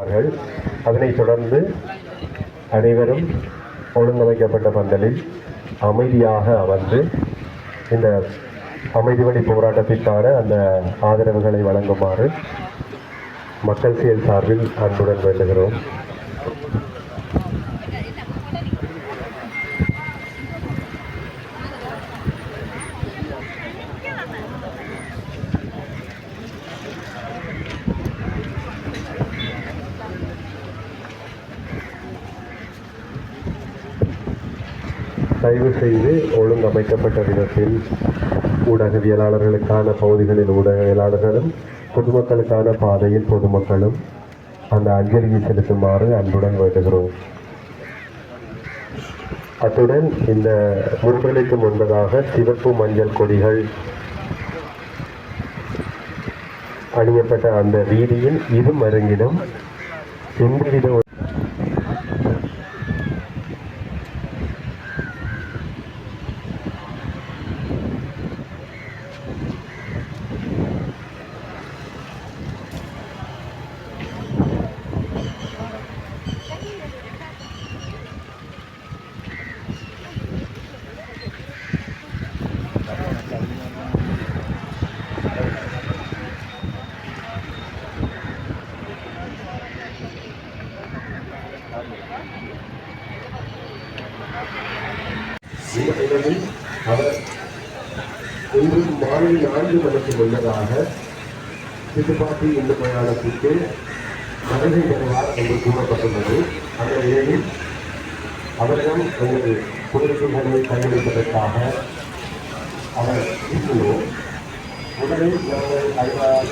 அவர்கள் அதனைத் தொடர்ந்து அனைவரும் ஒழுங்கமைக்கப்பட்ட பந்தலில் அமைதியாக அமர்ந்து இந்த அமைதி வழி போராட்டத்திற்கான அந்த ஆதரவுகளை வழங்குமாறு மக்கள் செயல் சார்பில் அன்புடன் வேண்டுகிறோம். தயவு செய்து ஒழுங்கமைக்கப்பட்ட விதத்தில் ஊடகவியலாளர்களுக்கான பகுதிகளில் ஊடகவியலாளர்களும் பொதுமக்களுக்கான பாதையில் பொதுமக்களும் அந்த அஞ்சலியை செலுத்துமாறு அன்புடன் வேண்டுகிறோம். அத்துடன் இந்த முற்பலிக்கு முன்பதாக சிவப்பு மஞ்சள் கொடிகள் அணியப்பட்ட அந்த வீதியின் இரு மருங்கிலும் எந்தவித மாலை நான்கு மணிக்கு முன்னதாக சிட்டுப்பாட்டி இந்து மயானத்திற்கு வருகை தருவார் என்று கூறப்பட்டுள்ளது அந்த நிலையில் அவரிடம் எங்களது கோரிக்கைகளை கையளிப்பதற்காக அவர் இருக்கிறோம் முதலில் நாங்கள்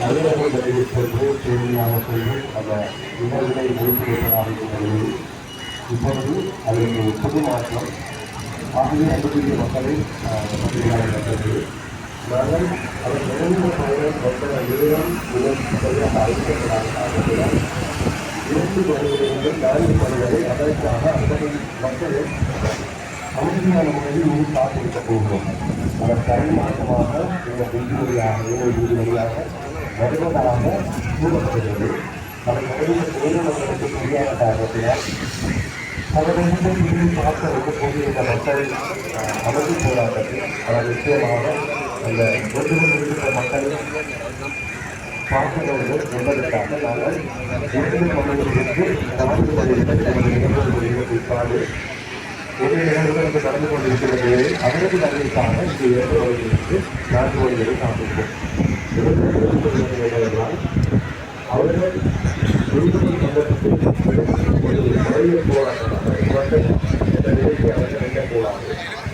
அலுவலகம் விரைவில் சென்று தேவையாக சென்று அந்த நிகழ்வினை முடித்து வைப்பதாக இருக்கிறது இப்பொழுது அதற்கு புது மாற்றம் ஆகவே அன்புக்குரிய மக்களை பத்திரிகையாளர் நாங்கள் அவர் நிறைந்த பயணம் மொத்த இருவரும் முதல் அறிவிக்கப்படாத இரண்டு பணிகளிலிருந்து நான்கு பணிகளை அதற்காக அந்த மக்களை அமைதியான முறையில் இனி காத்திருக்க போகிறோம் அவர் இந்த வீதி வழியாக ஏழை வழியாக வருவதாக கூறப்படுகிறது அவர் நிறைந்த நிறுவனங்களுக்கு சரியான காரணத்தினால் அவர்களுக்கு இதில் பார்க்க இந்த மக்கள் அமைதி போராட்டத்தில் அவர் நிச்சயமாக அந்த ஒன்று இருக்கிற மக்களை பார்க்க என்பதற்காக நாங்கள் இரண்டு மகளிருக்கு நான்கு மகளிருக்கு ஒரு நிகழ்வுகளுக்கு நடந்து கொண்டிருக்கிறது அவரது நன்மைக்காக இந்த இரண்டு மகளிருக்கு நான்கு மணிகளை காண்பிப்போம் அவர்கள் விடுதலை சந்தர்ப்பத்தில் ஒரு பழைய போராட்டமாக இந்த நிலைக்கு அவர்கள்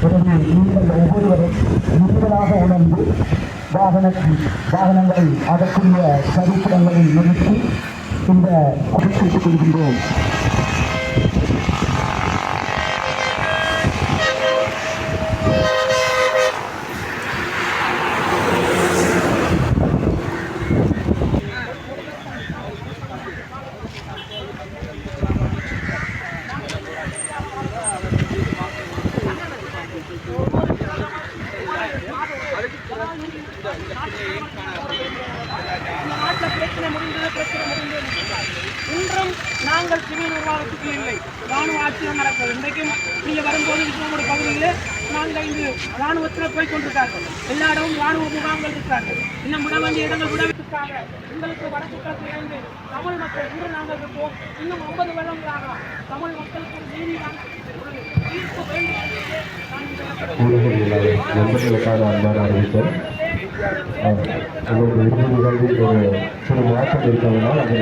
பொருள் நீங்கள் ஒவ்வொருவரும் நீங்களாக உணர்ந்து வாகனத்தில் வாகனங்களை அதற்குரிய சரித்திரங்களை நிறுத்தி இந்த குறிப்பிட்டுக் கொள்கின்றோம். நீங்க வரும்போது பகுதியில் நாங்கள் இங்கு ராணுவத்தில் போய் கொண்டிருக்கார்கள் எல்லா இடமும் ராணுவ முகாம்கள் இருக்கிறார்கள். இன்னும் விட இடங்கள் விடவிற்காக எங்களுக்கு வடக்கு கிழக்கு இருந்து தமிழ் மக்கள் இன்று நாங்கள் இருப்போம். இன்னும் ஒன்பது வருடங்களாக தமிழ் மக்களுக்கு ஒரு நீதி தீர்ப்பு வேண்டும் உங்களுடைய ஒரு சிறு மாற்றம் இருப்பதனால் அந்த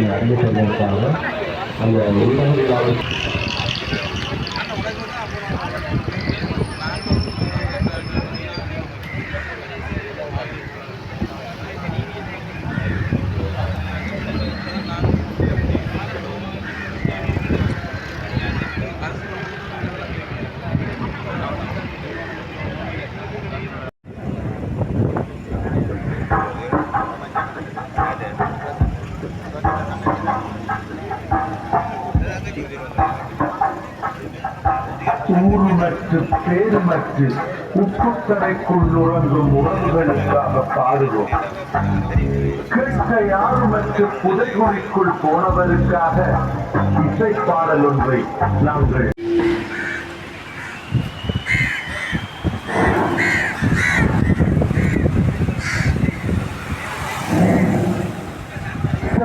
பேருமற்று உப்புக்கடைக்குள் உறங்கும் உறவுகளுக்காக பாடுவோம். கேட்க யாருமற்று புதைகுழிக்குள் போனவருக்காக இசை பாடல் ஒன்றை நாங்கள்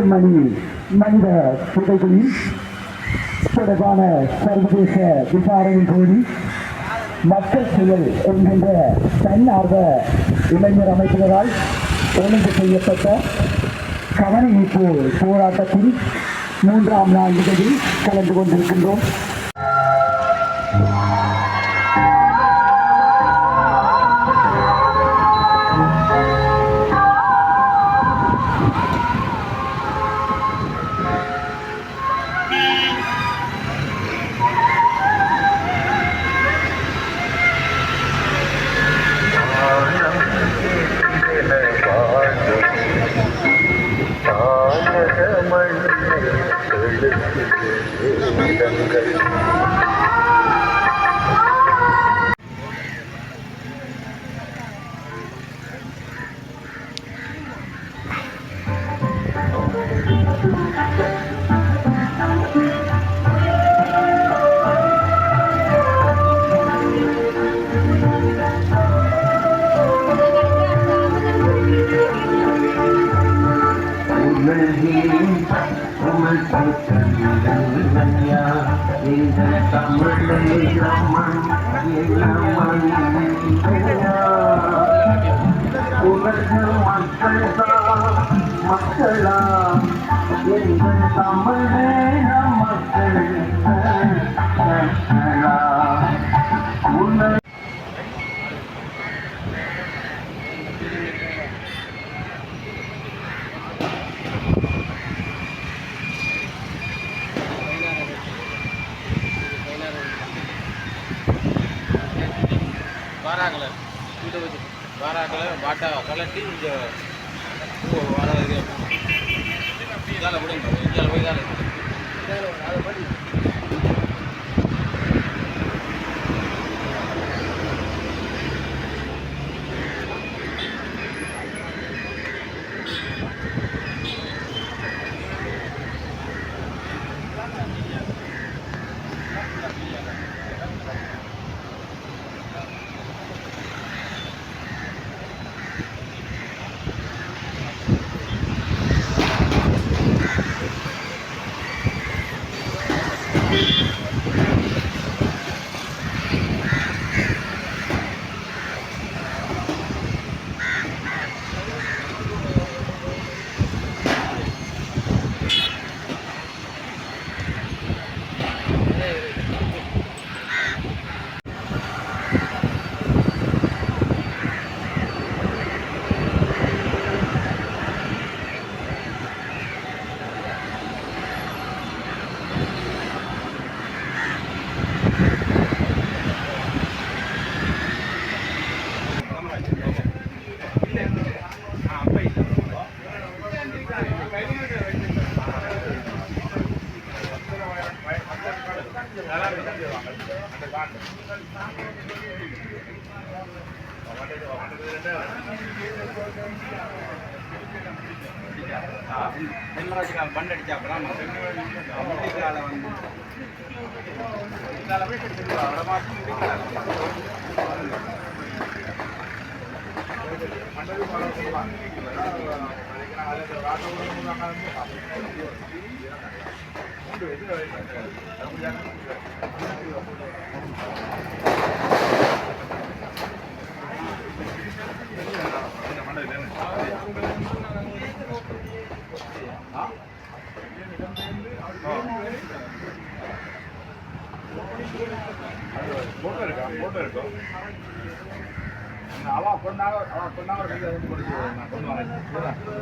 மணி மனித புதைகளில் தொடர்பான சர்வதேச விசாரணை கோரி மக்கள் செயல் என்கின்ற தன்னார்வ இளைஞர் அமைப்புகளால் ஒழுங்கு செய்யப்பட்ட கவனஈர்ப்பு போராட்டத்தில் மூன்றாம் நாள் நிகழ்வில் கலந்து கொண்டிருக்கின்றோம். மக்களா எங்கள் தமிழே நம் மக்கள் வாராக்கல கலட்டி இங்கே வர இது இதால் முடியும் இதால் போய் இதால் தென்மராஜிக்கால் பண்ட் அடிச்சா அப்புறம் முட்டிக்கால வந்து முட்டிக்கால போய் கட்டிடுவா அவ்வளோ மாற்றி முட்டிக்கால போட்டோ அவா கொண்டாங்க அவா கொண்டாங்க ஒரு கையில் வந்து கொடுத்து நான் கொண்டு வரேன் இதுதான் கொண்டு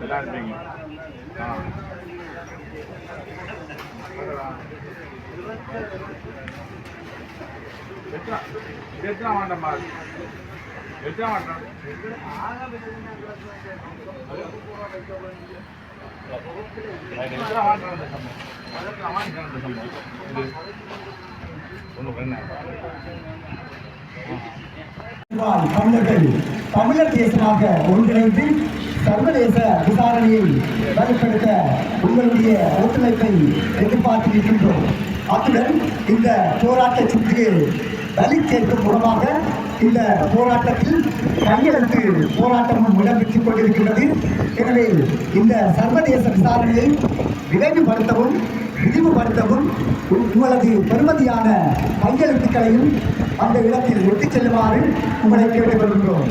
நல்லா இருப்பீங்க. ஆ. எத்தனை எத்தனை வேண்டாமா தமிழர்கள் தமிழர் தேசமாக ஒன்றிணைந்து சர்வதேச விசாரணையை வலுப்படுத்த உங்களுடைய ஒத்துழைப்பை எதிர்பார்த்திருக்கின்றோம் அத்துடன் இந்த போராட்ட சுற்றியை வலி சேர்க்கும் மூலமாக இந்த போராட்டத்தில் கையெழுத்து போராட்டமும் இடம்பெற்றுக் கொண்டிருக்கின்றது. எனவே இந்த சர்வதேச விசாரணையை விரைவுபடுத்தவும் விரிவுபடுத்தவும் உங்களது பெருமதியான கையெழுத்துக்களையும் அந்த இடத்தில் ஒட்டிச் செல்லுமாறு உங்களை கேட்டுக்கொள்கின்றோம்.